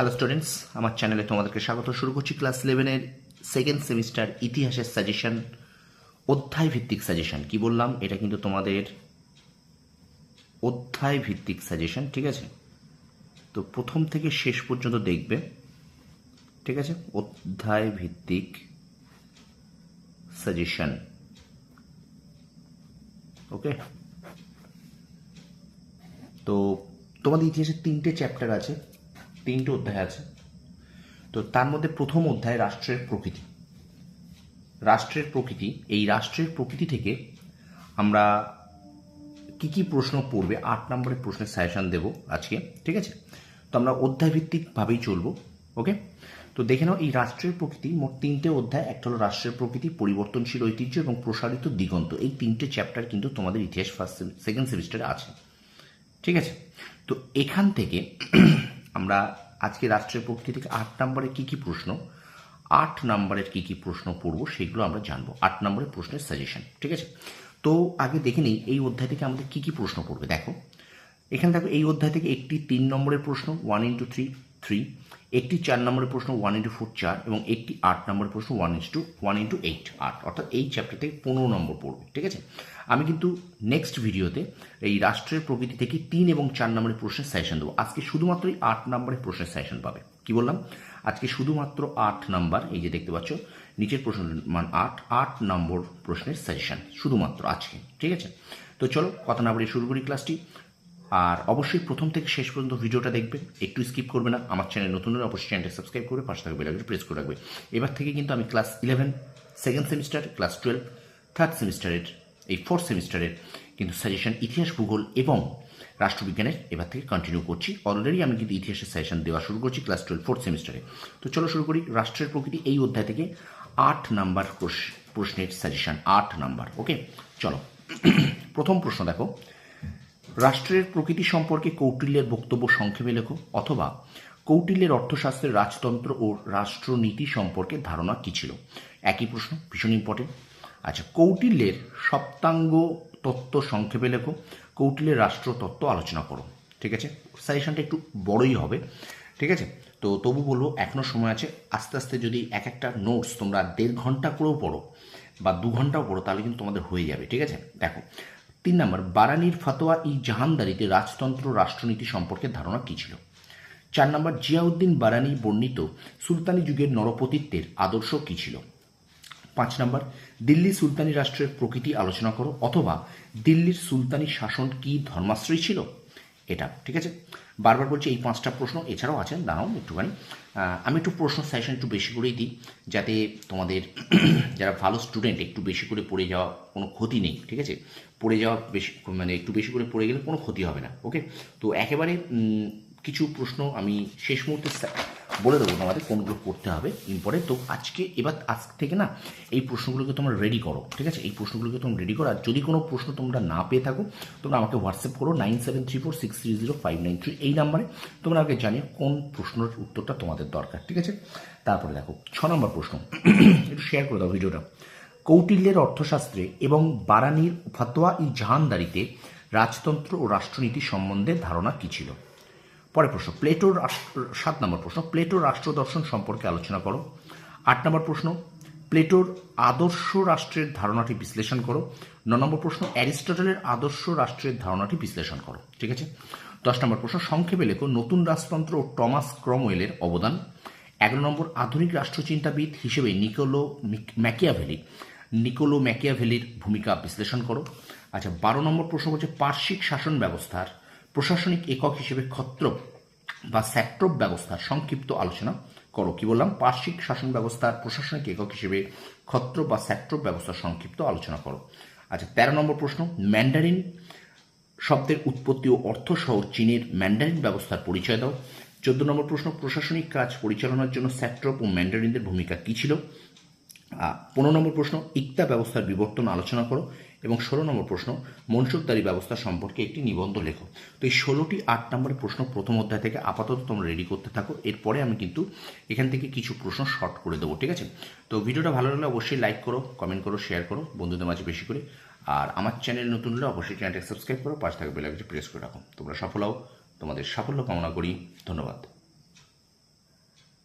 Hello students আমার চ্যানেলে তোমাদেরকে স্বাগত। শুরু করছি ক্লাস ইলেভেনের সেকেন্ড সেমিস্টার ইতিহাসের সাজেশন অধ্যায় ভিত্তিক সাজেশন কি বললাম? এটা কিন্তু তোমাদের অধ্যায় ভিত্তিক সাজেশন ঠিক আছে? তো প্রথম থেকে শেষ পর্যন্ত দেখবে, ঠিক আছে? অধ্যায় ভিত্তিক সাজেশন ওকে তো তোমাদের ইতিহাসের তিনটে চ্যাপ্টার আছে। তিনটে অধ্যায় আছে। তো তার মধ্যে প্রথম অধ্যায় রাষ্ট্রের প্রকৃতি। রাষ্ট্রের প্রকৃতি, এই রাষ্ট্রের প্রকৃতি থেকে আমরা কি কি প্রশ্ন পড়বে, আট নম্বরের প্রশ্নের সাজেশন দেব আজকে, ঠিক আছে? তো আমরা অধ্যায় ভিত্তিকভাবেই চলবো ওকে তো দেখে নাও, এই রাষ্ট্রের প্রকৃতি মোট তিনটে অধ্যায়, একটা হলো রাষ্ট্রের প্রকৃতি, পরিবর্তনশীল ঐতিহ্য এবং প্রসারিত দিগন্ত। এই তিনটে চ্যাপ্টার কিন্তু তোমাদের ইতিহাস ফার্স্ট সেকেন্ড সেমিস্টারে আছে, ঠিক আছে? তো এখান থেকে আমরা আজকে রাষ্ট্রের পক্ষে থেকে আট নম্বরে কী কী প্রশ্ন, আট নম্বরের কী কী প্রশ্ন পড়ব সেগুলো আমরা জানব। আট নম্বরের প্রশ্নের সাজেশন ঠিক আছে? তো আগে দেখে নিই, এই অধ্যায় থেকে আমাদের কী কী প্রশ্ন পড়বে? দেখো, এখানে দেখো, এই অধ্যায় থেকে একটি তিন নম্বরের প্রশ্ন ওয়ান ইন্টু থ্রি থ্রি একটি চার নম্বরের প্রশ্ন ওয়ান ইন্টু ফোর চার এবং একটি আট নম্বরের প্রশ্ন one into one into eight আট। অর্থাৎ এই চ্যাপ্টার থেকে পনেরো নম্বর পড়বে, ঠিক আছে? আমি কিন্তু নেক্সট ভিডিওতে এই রাষ্ট্রের প্রকৃতি থেকে তিন এবং চার নম্বরের প্রশ্নের সাজেশন দেবো। আজকে শুধুমাত্র এই আট নম্বরের প্রশ্নের সাজেশন পাবে। কি বললাম? আজকে শুধুমাত্র আট নাম্বার, এই যে দেখতে পাচ্ছ, নিচের প্রশ্ন মান আট আট নম্বর প্রশ্নের সাজেশন শুধুমাত্র আজকে, ঠিক আছে? তো চলো, কথা না বলে শুরু করি ক্লাসটি আর অবশ্যই প্রথম থেকে শেষ পর্যন্ত ভিডিওটা দেখবে একটু স্কিপ করবে না। আমার চ্যানেল নতুন হলে অবশ্যই চ্যানেলটা সাবস্ক্রাইব করে পাশে থাকবে বেলাকে প্রেস করে রাখবে। এবার থেকে কিন্তু আমি class eleven second semester class twelve third সেমিস্টারের এই ফোর্থ সেমিস্টারের কিন্তু সাজেশন ইতিহাস, ভূগোল এবং রাষ্ট্রবিজ্ঞানের এবার থেকে কন্টিনিউ করছি। অলরেডি আমি কিন্তু ইতিহাসের সাজেশন দেওয়া শুরু করছি ক্লাস টুয়েলভ ফোর্থ সেমিস্টারে তো চলো শুরু করি। রাষ্ট্রের প্রকৃতি এই অধ্যায় থেকে আট নাম্বার প্রশ্নের সাজেশন আট নাম্বার ওকে চলো। প্রথম প্রশ্ন দেখো। রাষ্ট্রের প্রকৃতি সম্পর্কে কৌটিল্যের বক্তব্য সংক্ষেপে লেখো, অথবা কৌটিল্যের অর্থশাস্ত্রের রাজতন্ত্র ও রাষ্ট্রনীতি সম্পর্কে ধারণা কী ছিল? একই প্রশ্ন, ভীষণ ইম্পর্টেন্ট আচ্ছা কৌটিল্যের সপ্তাঙ্গ তত্ত্ব সংক্ষেপে লেখো, কৌটিল্যের রাষ্ট্রতত্ত্ব আলোচনা করো। ঠিক আছে? সাজেশনটা একটু বড়ই হবে। ঠিক আছে? তো তবু বলব এখনও সময় আছে, আস্তে আস্তে যদি এক একটা নোটস তোমরা দেড় ঘণ্টা করেও পড়ো, বা দু ঘন্টাও পড়ো, তাহলে কিন্তু তোমাদের হয়ে যাবে। ঠিক আছে? দেখো তিন নম্বর, বারানির ফতোয়া ই জাহানদারিতে রাজতন্ত্র রাষ্ট্রনীতি সম্পর্কে ধারণা কী ছিল? চার নম্বর, জিয়াউদ্দিন বারানি বর্ণিত সুলতানি যুগের নরপতিত্বের আদর্শ কী ছিল? পাঁচ নম্বর, দিল্লি সুলতানি রাষ্ট্রের প্রকৃতি আলোচনা করো অথবা দিল্লির সুলতানি শাসন কি ধর্মাশ্রয় ছিল? এটা ঠিক আছে। বারবার বলছি এই পাঁচটা প্রশ্ন, এছাড়াও আছেন, দাঁড়াও একটুখানি। আমি একটু প্রশ্ন সাজেশন একটু বেশি করেই দিই, যাতে তোমাদের যারা ভালো স্টুডেন্ট একটু বেশি করে পড়ে যাওয়া কোনো ক্ষতি নেই, ঠিক আছে? পড়ে যাওয়া বেশি মানে একটু বেশি করে পড়ে গেলে কোনো ক্ষতি হবে না ওকে তো একেবারে কিছু প্রশ্ন আমি শেষ মুহূর্তে বলে দেবো তোমাদের কোনগুলো করতে হবে। ইম্পর্টেন্ট তো আজকে, এবার আজ থেকে না এই প্রশ্নগুলোকে তোমরা রেডি করো, ঠিক আছে? এই প্রশ্নগুলোকে তোমরা রেডি করো। আর যদি কোনো প্রশ্ন তোমরা না পেয়ে থাকো, তোমরা আমাকে হোয়াটসঅ্যাপ করো nine seven three four six three zero five nine three এই নাম্বারে তোমরা আগে জানিয়ে কোন প্রশ্নের উত্তরটা তোমাদের দরকার, ঠিক আছে? তারপরে দেখো, ছ নম্বর প্রশ্ন। একটু শেয়ার করে দাও ভিডিওটা। কৌটিল্যের অর্থশাস্ত্রে এবং বারানির ফাতোয়া ই জাহানদারিতে রাজতন্ত্র ও রাষ্ট্রনীতি সম্বন্ধে ধারণা কী ছিল? পরের প্রশ্ন, প্লেটোর সাত নম্বর প্রশ্ন, প্লেটোর রাষ্ট্র দর্শন সম্পর্কে আলোচনা করো। আট নম্বর প্রশ্ন, প্লেটোর আদর্শ রাষ্ট্রের ধারণাটি বিশ্লেষণ করো। ন নম্বর প্রশ্ন, অ্যারিস্টটলের আদর্শ রাষ্ট্রের ধারণাটি বিশ্লেষণ করো। ঠিক আছে? দশ নম্বর প্রশ্ন, সংক্ষেপে লেখো, নতুন রাজতন্ত্র ও টমাস ক্রমওয়েলের অবদান। এগারো নম্বর, আধুনিক রাষ্ট্রচিন্তাবিদ হিসেবে নিকোলো ম্যাকিয়াভেলি, নিকোলো ম্যাকিয়াভেলির ভূমিকা বিশ্লেষণ করো। আচ্ছা বারো নম্বর প্রশ্ন হচ্ছে পার্শ্বিক শাসন ব্যবস্থার প্রশাসনিক একক হিসেবে ক্ষত্র বা স্যাট্রপ ব্যবস্থার সংক্ষিপ্ত আলোচনা করো। কি বললাম? পার্শ্বিক শাসন ব্যবস্থার প্রশাসনিক একক হিসেবে ক্ষত্র বা স্যাট্রপ ব্যবস্থার সংক্ষিপ্ত আলোচনা করো। আচ্ছা তেরো নম্বর প্রশ্ন। ম্যান্ডারিন শব্দের উৎপত্তি ও অর্থ সহ চীনের ম্যান্ডারিন ব্যবস্থার পরিচয় দাও। চোদ্দ নম্বর প্রশ্ন। প্রশাসনিক কাজ পরিচালনার জন্য স্যাট্রপ ও ম্যান্ডারিনদের ভূমিকা কী ছিল? পনেরো নম্বর প্রশ্ন। ইকতা ব্যবস্থার বিবর্তন আলোচনা করো। এবং ষোলো নম্বর প্রশ্ন মনসুকদারি ব্যবস্থা সম্পর্কে একটি নিবন্ধ লেখো। তো এই ষোলোটি আট নম্বরের প্রশ্ন প্রথম অধ্যায় থেকে আপাতত তোমরা রেডি করতে থাকো। এরপরে আমি কিন্তু এখান থেকে কিছু প্রশ্ন শর্ট করে দেবো, ঠিক আছে? তো ভিডিওটা ভালো লাগলে অবশ্যই লাইক করো কমেন্ট করো শেয়ার করো, বন্ধুদের মাঝে বেশি করে। আর আমার চ্যানেল নতুন হলে অবশ্যই চ্যানেলটাকে সাবস্ক্রাইব করো, পাশে থাকবে বেলাকে প্রেস করে রাখো। তোমরা সফল হও, তোমাদের সাফল্য কামনা করি, ধন্যবাদ।